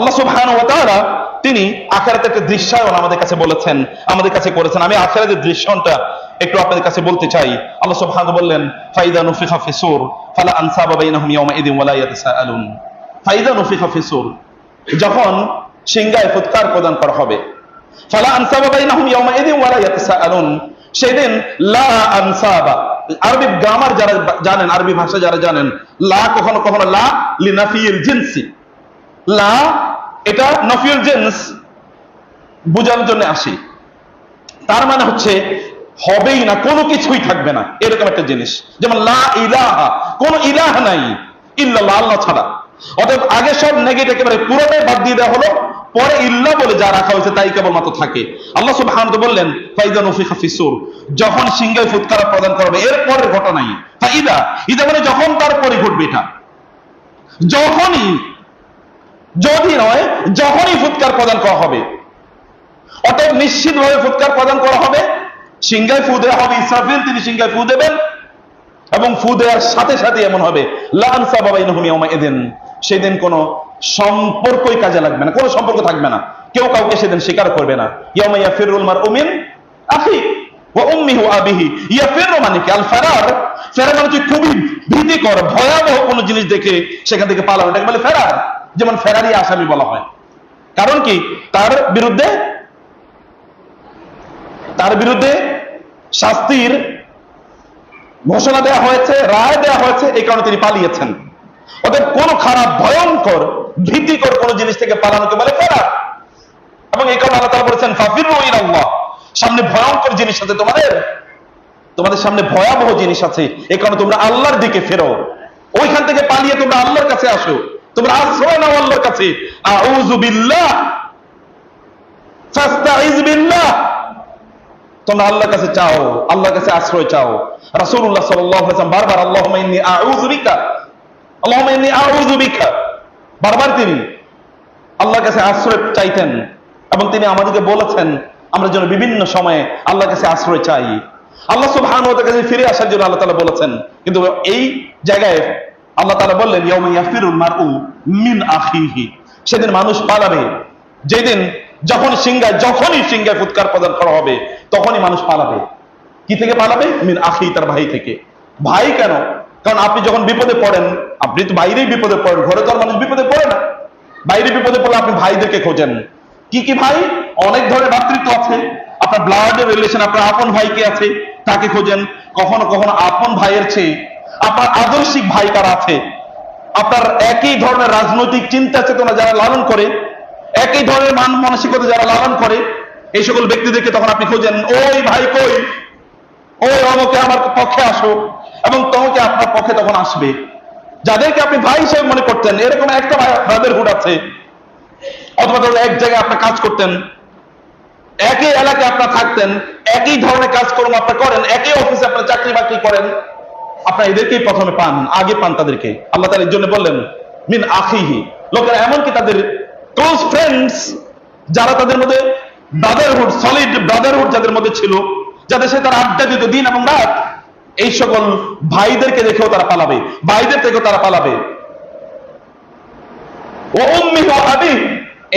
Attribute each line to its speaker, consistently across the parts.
Speaker 1: আল্লাহ সুবহানাহু ওয়া তাআলা তিনি আখেরাতের একটা দৃশ্যায়ন আমাদের কাছে বলেছেন, আমাদের কাছে করেছেন। আমি আখেরাতের দৃশ্যটা একটু আপনাদের কাছে বলতে চাই। আল্লাহ সুবহানাহু বললেন, ফাইদা নুফিখা ফিসুর ফালা আনসাবা বাইনাহুম ইয়াওমা ইদিন ওয়ালা ইয়াতাসাআলুন। ফাইদা নুফিখা ফিসুর যখন সিংগায় ফুৎকার প্রদান করা হবে। ফালা আনসাবা বাইনাহুম ইয়াওমা ইদিন ওয়ালা ইয়াতাসাআলুন। সেদিন লা আনসাবা, আরবি গ্রামার যারা জানেন, আরবি ভাষা যারা জানেন, লা কখনো কখনো লা লিনাফিল জিনসি। লা এটা নফিউল জেন্স বোঝানোর জন্য আসি। তার মানে হচ্ছে, হবেই না, কোনো কিছুই থাকবে না, এরকম একটা জিনিস। যেমন লা ইলাহা, কোন ইলাহ নাই, ইল্লাল্লাহ, আল্লাহ ছাড়া। অতএব আগে সব নেগেটিভ একেবারে পুরোটাই বাদ দিয়ে দেওয়া হলো, পরে ইল্লা বলে যা রাখা হয়েছে তাই কেবল মাত্র থাকে। আল্লাহ সুবহানাহু বললেন ফাইদা নফিখা ফিসুর যখন সিংহায় ফুৎকার প্রদান করবে এর পরের ঘটনাই ফাইদা, ইদা মানে যখন তারপরে ঘটবে এটা। যখনই যদি নয়, যখনই ফুৎকার প্রদান করা হবে। অতএব নিশ্চিতভাবে ফুৎকার প্রদান করা হবে। সিংহায় ফু দেওয়া হবে, ইসরাফিল, তিনি সিংহায় ফু দেবেন। এবং ফু দেওয়ার সাথে সাথে এমন হবে লানসা বাবা ইনহুমিয়ামা এদিন সেদিন কোনো সম্পর্কই কাজে লাগবে না, কোনো সম্পর্ক থাকবে না। কেউ কাউকে সেদিন স্বীকার করবে না। ইয়ামা ইয়াফিরুল মার উমিন আখি ওয়া উম্মিহি আবিহি। ইয়াফিরু মানে কি? আল ফারার। ফেরার মানে খুবই ভীতিকর, ভয়াবহ কোনো জিনিস দেখে সেখান থেকে পালানো। এটাকে বলে ফেরার। যেমন ফেরারি আসামি বলা হয়। কারণ কি? তার বিরুদ্ধে তার বিরুদ্ধে শাস্তির ঘোষণা দেওয়া হয়েছে, রায় দেওয়া হয়েছে, এই কারণে তিনি পালিয়েছেন। অতএব কোন খারাপ, ভয়ঙ্কর, ভীতিকর কোন জিনিস থেকে পালানোকে বলে ফেরা এবং এই কারণে আল্লাহ তাআলা বলেছেন, ফাফিরু ইলাল্লাহ। সামনে ভয়ঙ্কর জিনিস আছে তোমাদের। তোমাদের সামনে ভয়াবহ জিনিস আছে। এই কারণে তোমরা আল্লাহর দিকে ফেরো। ওইখান থেকে পালিয়ে তোমরা আল্লাহর কাছে আসো। তোমরা আশ্রয় নাও আল্লাহর কাছে। তোমরা আল্লাহর কাছে চাও, আল্লাহর কাছে আশ্রয় চাও। বারবার বারবার তিনি আল্লাহর কাছে আশ্রয় চাইতেন এবং তিনি আমাদেরকে বলেছেন, আমরা যেন বিভিন্ন সময়ে আল্লাহর কাছে আশ্রয় চাই। আল্লাহ সুবহানাহু ওয়া কাছে ফিরে আসার জন্য আল্লাহ তাআলা বলেছেন, কিন্তু এই জায়গায় আল্লাহ তাআলা বললেন মিন আখিহি। সেদিন মানুষ পালাবে। যেদিন যখন সিংহায় যখনই সিংহায় ফুৎকার প্রদান করা হবে, তখনই মানুষ পালাবে। কি থেকে পালাবে? মিন আখি, তার ভাই থেকে। ভাই কেন? কারণ আপনি যখন বিপদে পড়েন, আপনি তো বাইরেই বিপদে পড়েন। ঘরে তো মানুষ বিপদে পড়ে না। বাইরে বিপদে পড়লে আপনি ভাইদেরকে খোঁজেন। কি কি ভাই? অনেক ধরনের ভাতৃত্ব আছে। আপনার ব্লাডের রিলেশন আপনার আপন ভাই কে আছে, তাকে খোঁজেন। কখনো কখনো আপন ভাইয়ের চেয়ে আপনার আদর্শিক ভাই কারা আছে? আপনার একই ধরনের রাজনৈতিক চিন্তা চেতনা যারা লালন করে, একই ধরনের মান মানসিকতা যারা লালন করে, এই সকল ব্যক্তিদেরকে তখন আপনি খোঁজেন, ওই ভাই কই? ওই অমকে আমার পক্ষে আসো এবং তোমাকে আপনার পক্ষে তখন আসবে। যাদেরকে আপনি ভাই হিসেবে মনে করতেন, এরকম একটা ব্রাদারহুড আছে। অথবা ধরুন এক জায়গায় আপনার কাজ করতেন, একই এলাকায় আপনার থাকতেন, একই ধরনের কাজকর্ম আপনি করেন, একই অফিসে আপনার চাকরি বাকরি করেন আপনার এদেরকেই প্রথমে পান, আগে পান তাদেরকে। আল্লাহ তাআলা এর জন্য বললেন, মিন আখিহি। লোকেরা এমনকি তাদের ক্লোজ ফ্রেন্ডস যারা তাদের মধ্যে ব্রাদারহুড সলিড ব্রাদারহুড যাদের মধ্যে ছিল, যাদের সাথে তারা আড্ডা দিত দিন এবং রাত, এই সকল ভাইদেরকে দেখেও তারা পালাবে, ভাইদের থেকেও তারা পালাবে। ও ওয়া আবি,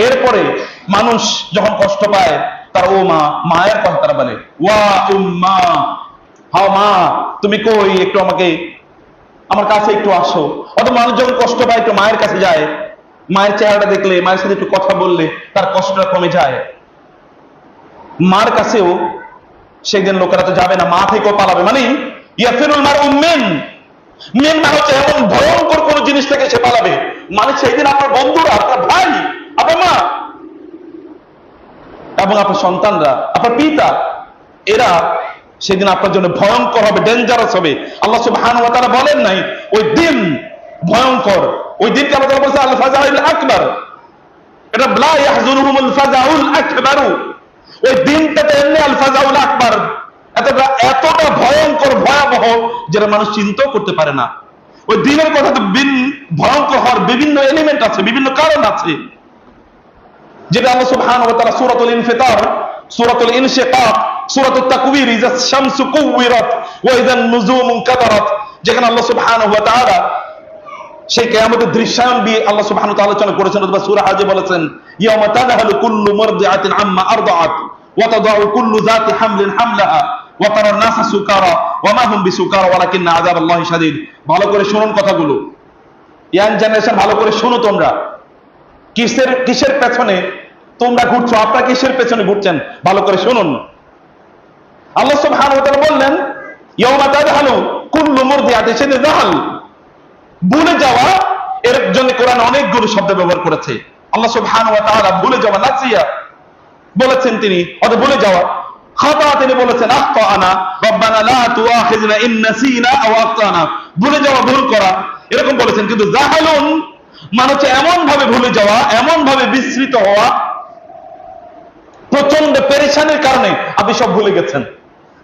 Speaker 1: এরপরে মানুষ যখন কষ্ট পায়, তার ও মা, মায়ের কথা তারা বলে, ওয়া উম্মা হাও মা, তুমি কই? একটু আমাকে, আমার কাছে একটু আসো। অত মানুষ যখন কষ্ট পায়, একটু মায়ের কাছে যায়। মায়ের চেহারাটা দেখলে, মায়ের সাথে একটু কথা বললে, তার কষ্টটা কমে যায়। মার কাছেও সেদিন লোকেরা তো যাবে না, মা থেকেও পালাবে। মানে ইয়াফিরুল মার উম্মেন মেন না হচ্ছে এমন ভয়ঙ্কর কোন জিনিস থেকে সে পালাবে। মানে সেই দিন আপনার বন্ধুরা, আপনার ভাই, আপনার মা, এবং আপনার সন্তানরা, আপনার পিতা, এরা সেদিন আপনার জন্য ভয়ঙ্কর হবে ডেঞ্জারাস হবে। আল্লাহ সুবহানাহু ওয়া বলেন নাই, ওই দিন ভয়ঙ্কর। ওই দিনকে আল্লাহ তাআলা বলেছে আল ফাজাইল আকবার। এটা লা ইয়াহজুনুহুমুল ফাজাউল আকবারু। ওই দিনটাতে এমনি আল ফাজাউল আকবার। এতটা এতটা ভয়ঙ্কর, ভয়াবহ, যেটা মানুষ চিন্তাও করতে পারে না। ওই দিনের কথা তো ভয়ঙ্কর হওয়ার বিভিন্ন এলিমেন্ট আছে, বিভিন্ন কারণ আছে। যেটা আল্লাহ সুবহানাহু ওয়া তাআলা সূরাতুল ইনফিতার, সূরাতুল ইনশিকাক সূরাতুত তাকবীর শামসু ওয়া নুজুমু কাদারাত আল্লাহ সুবহানাহু ওয়া তাআলা সেই কেয়ামতের দৃশ্যায়ন দিয়ে আল্লাহ সুবহানাহু ওয়া তাআলা আলোচনা করেছেন, অথবা সূরা হাজে বলেছেন কুল্লু আম্মা আরদাআত ওয়া কুল্লু যাতি হামলিন হামলাহা ওয়া তারা সুকারা ওয়া মা হুম বিসুকারা শাদীদ। ভালো করে শুনুন কথাগুলো। ইয়াং জেনারেশন, ভালো করে শুনো তোমরা। কিসের কিসের পেছনে তোমরা ঘুরছো? আপনারা কিসের পেছনে ঘুরছেন? ভালো করে শুনুন। আল্লাহ তাআলা বললেন, ইয়াউমা তাযহালু কুল্লু ভুলে যাওয়া, এর জন্য কোরআন অনেকগুলো শব্দ ব্যবহার করেছে। আল্লাহ ওয়া তাআলা ভুলে যাওয়া নাসিয়া বলেছেন তিনি, অথবা ভুলে যাওয়া। খাতা তিনি বলেছেন আখতানা রব্বানা লা ইন নাসিনা আও আখতানা ভুলে যাওয়া ভুল করা, এরকম বলেছেন। কিন্তু জাহালুন মানে হচ্ছে এমন ভাবে ভুলে যাওয়া এমন ভাবে বিস্মৃত হওয়া প্রচণ্ড পেরেশানির কারণে আপনি সব ভুলে গেছেন।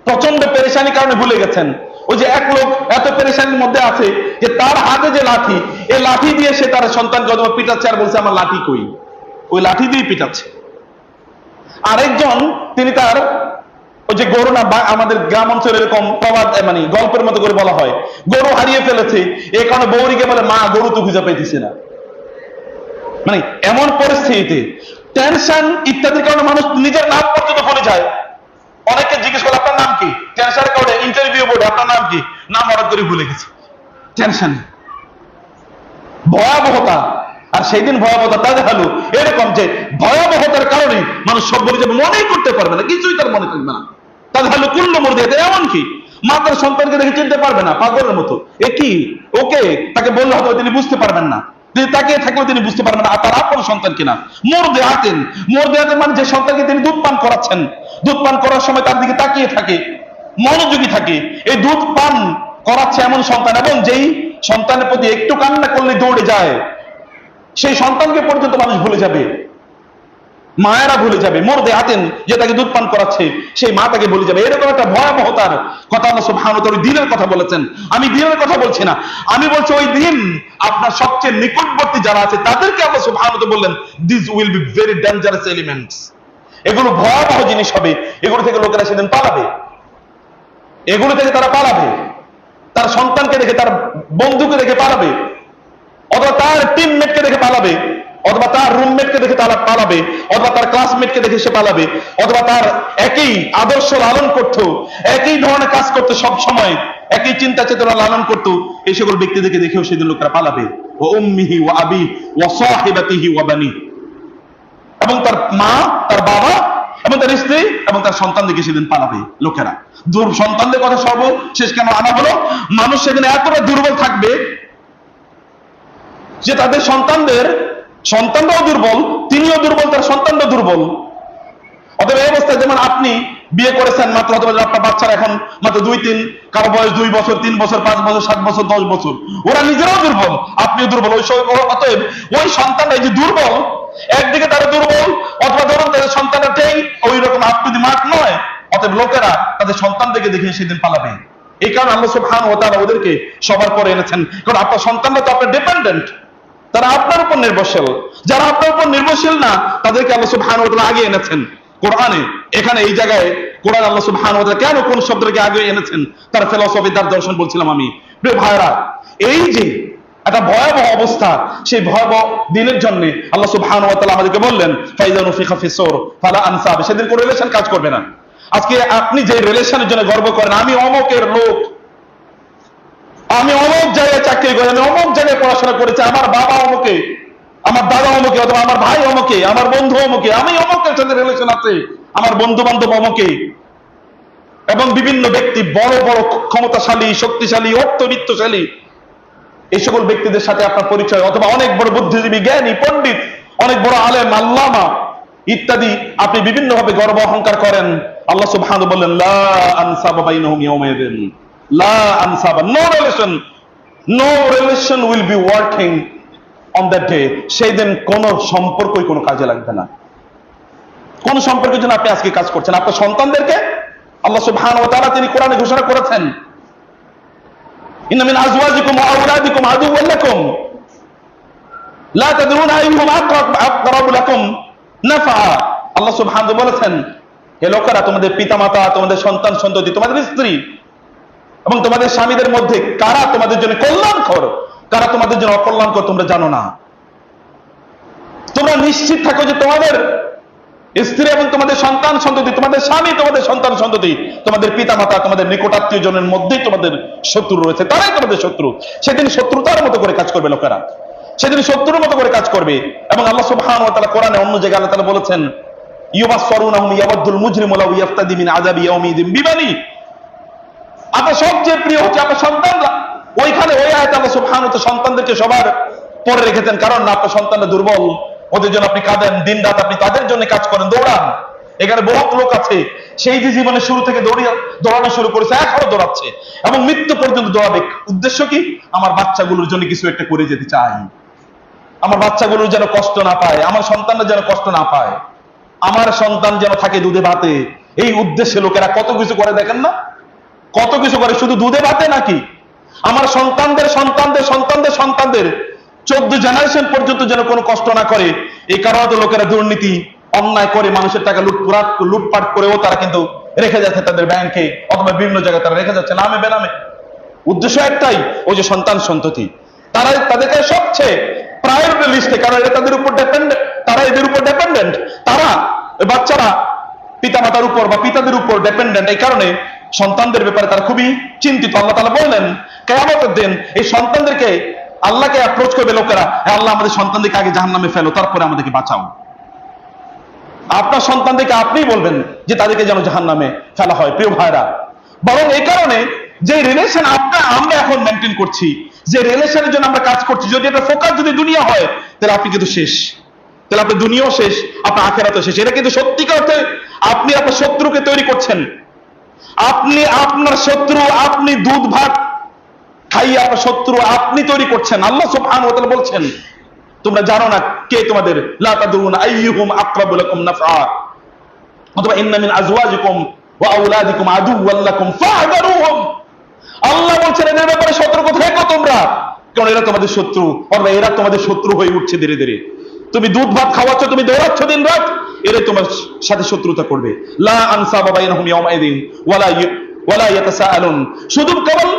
Speaker 1: প্রচণ্ড পেরেশানির কারণে ভুলে গেছেন। ওই যে এক লোক এত পেরেশানির মধ্যে আছে যে তার হাতে যে লাঠি এই লাঠি দিয়ে সে তার সন্তানকে অথবা পিটাচ্ছে আর বলছে, আমার লাঠি কই? ওই লাঠি দিয়ে পিটাচ্ছে। আরেকজন, তিনি তার ওই যে গরু না আমাদের গ্রাম অঞ্চলে এরকম প্রবাদ মানে গল্পের মতো করে বলা হয়, গরু হারিয়ে ফেলেছে এই কারণে বৌরিকে বলে, মা, গরু তো খুঁজে পাইতেছে না। মানে এমন পরিস্থিতিতে টেনশন ইত্যাদির কারণে মানুষ নিজের নাম পর্যন্ত ভুলে যায়। অনেকে জিজ্ঞেস করে আপনার নাম কি? টেনশনের কারণে ইন্টারভিউ বোর্ডে আপনার নাম কি? নাম হঠাৎ করে ভুলে গেছে। টেনশন ভয়াবহতা। আর সেই দিন ভয়াবহতা তা দেখাল এরকম যে ভয়াবহতার কারণে মানুষ সব বলে যাবে মনেই করতে পারবে না, কিছুই তার মনে থাকবে না। তা দেখাল, কুল্ল মর্দি এমন কি? মা তার সন্তানকে দেখে চিনতে পারবে না, পাগলের মতো। এ কি? ওকে? তাকে বললে হয়তো তিনি বুঝতে পারবেন না। তিনি তাকিয়ে থাকলে তিনি বুঝতে পারবেন আর তার আপন সন্তান কিনা। মোর দেহাতেন মোর দেহাতেন মানে যে সন্তানকে তিনি দুধ পান করাচ্ছেন করার সময় তার দিকে তাকিয়ে থাকে, মনোযোগী থাকে। এই দুধ পান করাচ্ছে এমন সন্তান, এবং যেই সন্তানের প্রতি একটু কান্না করলে দৌড়ে যায়, সেই সন্তানকে পর্যন্ত মানুষ ভুলে যাবে। মায়েরা ভুলে যাবে মোর দেহাতেন যে তাকে দুধ পান করাচ্ছে, সেই মা তাকে ভুলে যাবে। এরকম একটা ভয়াবহতার কথা আল্লাহ সুবহানাহু তাআলা দিনের কথা বলেছেন। আমি দিনের কথা বলছি না, আমি বলছি ওই দিন আপনার সবচেয়ে নিকটবর্তী যারা আছে, তাদেরকে আল্লাহ সুবহানাহু বললেন this will be very dangerous elements এগুলো ভয়াবহ জিনিস হবে, এগুলো থেকে লোকেরা সেদিন পালাবে। এগুলো থেকে তারা পালাবে। তার সন্তানকে দেখে তার বন্ধুকে দেখে পালাবে। অথবা তার টিমমেটকে দেখে পালাবে। অথবা তার রুমমেটকে দেখে তারা পালাবে, অথবা তার ক্লাসমেটকে দেখে সে পালাবে, অথবা তার একই আদর্শ লালন করতো, একই ধরনের কাজ করতো সব সময়, একই চিন্তা চেতনা লালন করতো, এই সকল ব্যক্তিদেরকে দেখেও সেদিন লোকেরা পালাবে। ও উম্মিহি ও আবি ও সাহিবাতিহি ও বানি। এবং তার মা, তার বাবা, এবং তার স্ত্রী, এবং তার সন্তানদেরকে সেদিন পালাবে লোকেরা। দুর সন্তানদের কথা সর্বশেষ কেন আনা হলো? মানুষ সেদিন এতটা দুর্বল থাকবে যে তাদের সন্তানদের সন্তানরাও দুর্বল, তিনিও দুর্বল, তার সন্তানরাও দুর্বল। অতএব এই অবস্থায় যেমন আপনি বিয়ে করেছেন মাত্র অথবা আপনার বাচ্চারা এখন মাত্র দুই তিন, কারও বয়স দুই বছর, তিন বছর, পাঁচ বছর, সাত বছর, দশ বছর, ওরা নিজেরাও দুর্বল, আপনিও দুর্বল। ওই অতএব ওই সন্তানরা যে দুর্বল, একদিকে তারা দুর্বল, অথবা ধরুন তাদের সন্তানরা টেই ওই রকম আপনি মাঠ নয়। অতএব লোকেরা তাদের সন্তানদেরকে দেখে সেদিন পালাবে। এই কারণে আল্লাহ সুবহান ও তারা ওদেরকে সবার পরে এনেছেন। কারণ আপনার সন্তানরা তো আপনার ডিপেন্ডেন্ট তারা আপনার উপর নির্ভরশীল। যারা আপনার উপর নির্ভরশীল না, তাদেরকে আল্লাহ সুবহান আগে এনেছেন। কোরআনে, এখানে, এই জায়গায় কোরআন আল্লাহ সুবহান কেন কোন শব্দটাকে আগে এনেছেন? তার ফিলোসফি তার দর্শন বলছিলাম আমি। ভাইরা এই যে একটা ভয়াবহ অবস্থা, সেই ভয়াবহ দিনের জন্য আল্লাহ সুবহান ওয়া আমাদেরকে বললেন, ফাইজা নুফিখা ফিসুর ফালা আনসাব। সেদিন কোন রিলেশন কাজ করবে না। আজকে আপনি যে রিলেশনের জন্য গর্ব করেন, আমি অমকের লোক। আমি অমুক জায়গায় চাকরি করি, আমি অমুক জায়গায় পড়াশোনা করেছি, আমার বাবা অমুকে, আমার দাদা অমুকে, অথবা আমার ভাই অমুকে, আমার বন্ধু অমুকে, আমি অমুকের সাথে রিলেশন আছে, আমার বন্ধু বান্ধব অমুকে। এবং বিভিন্ন ব্যক্তি বড় বড় ক্ষমতাশালী, শক্তিশালী, অর্থবিত্তশালী, এই সকল ব্যক্তিদের সাথে আপনার পরিচয়, অথবা অনেক বড় বুদ্ধিজীবী, জ্ঞানী, পণ্ডিত, অনেক বড় আলেম, আল্লামা ইত্যাদি আপনি বিভিন্ন ভাবে গর্ব অহংকার করেন। আল্লাহ সুবহানাহু বললেন, লা আনসাবা বাইনাহুম ইয়াওমাইদিন অন দ্যাট ডে সেই দিন কোন সম্পর্কই কোনো কাজে লাগবে না। কোন সম্পর্কের জন্য আপনি আজকে কাজ করছেন। আপনার সন্তানদেরকে আল্লাহ সুবহানাহু ওয়া তাআলা তিনি কোরআনে ঘোষণা করেছেন। ইন্না মিন আজওয়াজিকুম ওয়া আওলাদিকুম লাকুম। লা লাকুম। নাফা আল্লাহ সুবহানাহু বলেছেন, হে লোকেরা, তোমাদের পিতামাতা, তোমাদের সন্তান সন্ততি তোমাদের স্ত্রী এবং তোমাদের স্বামীদের মধ্যে কারা তোমাদের জন্য কল্যাণকর? কারা তোমাদের জন্য অকল্যাণকর তোমরা জানো না। তোমরা নিশ্চিত থাকো যে তোমাদের স্ত্রী এবং তোমাদের সন্তান সন্ততি, তোমাদের স্বামী, তোমাদের সন্তান সন্ততি, তোমাদের পিতা মাতা তোমাদের নিকটাত্মীয় জনের মধ্যেই তোমাদের শত্রু রয়েছে। তারাই তোমাদের শত্রু। সেদিন শত্রুতার মতো করে কাজ করবে লোকেরা। সেদিন শত্রুর মতো করে কাজ করবে। এবং আল্লাহ সুবহানাহু ওয়া তাআলা কোরআনে অন্য জায়গায় আল্লাহ তাআলা বলেছেন, ইউবাসসারুনাহুম ইয়াওয়াদ্দুল মুজরিমু লাউ ইয়াফতাদি মিন আযাবি ইয়াউমিদিন বিবানি। আপনার সবচেয়ে প্রিয় হচ্ছে আপনার সন্তানরা। ওইখানে ওই আয়াত আল্লাহ সুবহানাহু ওয়া সন্তানদেরকে সবার পরে রেখেছেন। কারণ না, আপনার সন্তানরা দুর্বল, ওদের জন্য আপনি কাঁদেন দিন রাত আপনি তাদের জন্য কাজ করেন, দৌড়ান। এখানে বহুত লোক আছে, সেই যে জীবনের শুরু থেকে দৌড়িয়ে দৌড়ানো শুরু করেছে, এখনও দৌড়াচ্ছে। এবং মৃত্যু পর্যন্ত দৌড়াবে। উদ্দেশ্য কি? আমার বাচ্চাগুলোর জন্য কিছু একটা করে যেতে চাই। আমার বাচ্চাগুলোর যেন কষ্ট না পায়, আমার সন্তানরা যেন কষ্ট না পায়। আমার সন্তান যেন থাকে দুধে ভাতে। এই উদ্দেশ্যে লোকেরা কত কিছু করে দেখেন না? কত কিছু করে? শুধু দুধে ভাতে নাকি? আমার সন্তানদের সন্তানদের সন্তানদের সন্তানদের চোদ্দ জেনারেশন পর্যন্ত যেন কোনো কষ্ট না করে এই কারণে তো লোকেরা দুর্নীতি, অন্যায় করে মানুষের টাকা লুটপুরাট লুটপাট করেও তারা কিন্তু রেখে যাচ্ছে তাদের ব্যাংকে অথবা বিভিন্ন জায়গায় তারা রেখে যাচ্ছে, নামে বেনামে। উদ্দেশ্য একটাই, ওই যে সন্তান সন্ততি। তারা তাদেরকে সবচেয়ে প্রায়োরিটি লিস্টে কারণ এটা তাদের উপর ডিপেন্ডেন্ট তারা এদের উপর ডিপেন্ডেন্ট তারা, বাচ্চারা পিতামাতার উপর বা পিতাদের উপর ডিপেন্ডেন্ট এই কারণে সন্তানদের ব্যাপারে তারা খুবই চিন্তিত। আল্লাহ তালা বললেন, কেয়ামতের দিন এই সন্তানদেরকে আল্লাহকে অ্যাপ্রোচ করবে লোকেরা। আল্লাহ, আমাদের সন্তানদেরকে আগে জাহান নামে ফেলো, তারপরে আমাদেরকে বাঁচাও। আপনার সন্তানদেরকে আপনিই বলবেন যে তাদেরকে যেন জাহান নামে ফেলা হয়, প্রিয় ভাইরা। বরং এই কারণে যে রিলেশন আপনার, আমরা এখন মেনটেন করছি, যে রিলেশনের জন্য আমরা কাজ করছি, যদি এটা ফোকাস যদি দুনিয়া হয়, তাহলে আপনি কিন্তু শেষ। তাহলে আপনার দুনিয়াও শেষ, আপনার আখেরাতও শেষ। এটা কিন্তু সত্যিকার অর্থে আপনি আপনার শত্রুকে তৈরি করছেন। আপনি আপনার শত্রু, আপনি দুধ ভাত খাইয়ে আপনার শত্রু আপনি তৈরি করছেন। আল্লাহ তাআলা বলছেন, তোমরা জানো না কে তোমাদের? আল্লাহ বলছেন, এদের ব্যাপারে সতর্ক থেকো তোমরা। কারণ এরা তোমাদের শত্রু, অথবা এরা তোমাদের শত্রু হয়ে উঠছে ধীরে ধীরে। তুমি দুধ ভাত খাওয়াচ্ছ, তুমি দৌড়াচ্ছ দিন রাত এরা তোমার সাথে শত্রুতা করবে। শুধু কেবল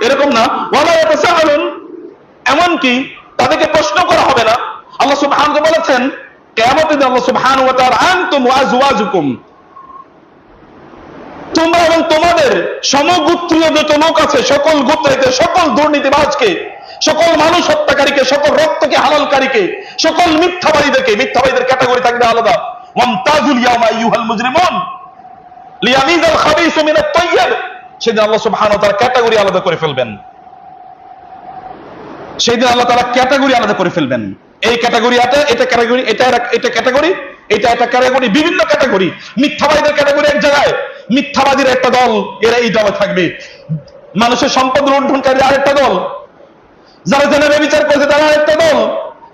Speaker 1: এরকম না তাদেরকে প্রশ্ন করা হবে না। আল্লাহ সুবহানাহু ওয়া বলেছেন আজওয়াজুকুম। তোমরা এবং তোমাদের সমগোত্রীয় যত লোক আছে, সকল গোত্রীতে, সকল দুর্নীতিবাজকে, সকল মানুষ হত্যাকারীকে, সকল রক্তকে, হালালকারীকে সকল মিথ্যাবাদীদেরকে, মিথ্যাবাদীদের ক্যাটাগরি থাকবে আলাদা। আইয়ুহাল মুজরিমুন লিয়ামিজাল মিনাত তাইয়্যিব। সেদিন আল্লাহ সুবহানাহু তাআলা ক্যাটাগরি আলাদা করে ফেলবেন। সেই দিন আল্লাহ তাআলা ক্যাটাগরি আলাদা করে ফেলবেন। এই ক্যাটাগরি এটা এটা ক্যাটাগরি, এটা এটা ক্যাটাগরি এটা ক্যাটাগরি, বিভিন্ন ক্যাটাগরি। মিথ্যাবাদীদের ক্যাটাগরি এক জায়গায়, মিথ্যাবাদীর একটা দল, এরা এই দলে থাকবে। মানুষের সম্পদ লুণ্ঠনকারী আরেকটা দল। যারা জেনে বিচার করেছে তারা আরেকটা দল।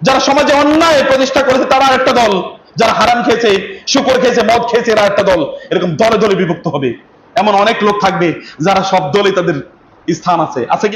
Speaker 1: যারা সমাজে অন্যায় প্রতিষ্ঠা করেছে, তারা একটা দল। যারা হারাম খেয়েছে, শুকর খেয়েছে, মদ খেয়েছে, এরা একটা দল। এরকম দলে দলে বিভক্ত হবে। এমন অনেক লোক থাকবে যারা সব দলে তাদের স্থান আছে। আছে কি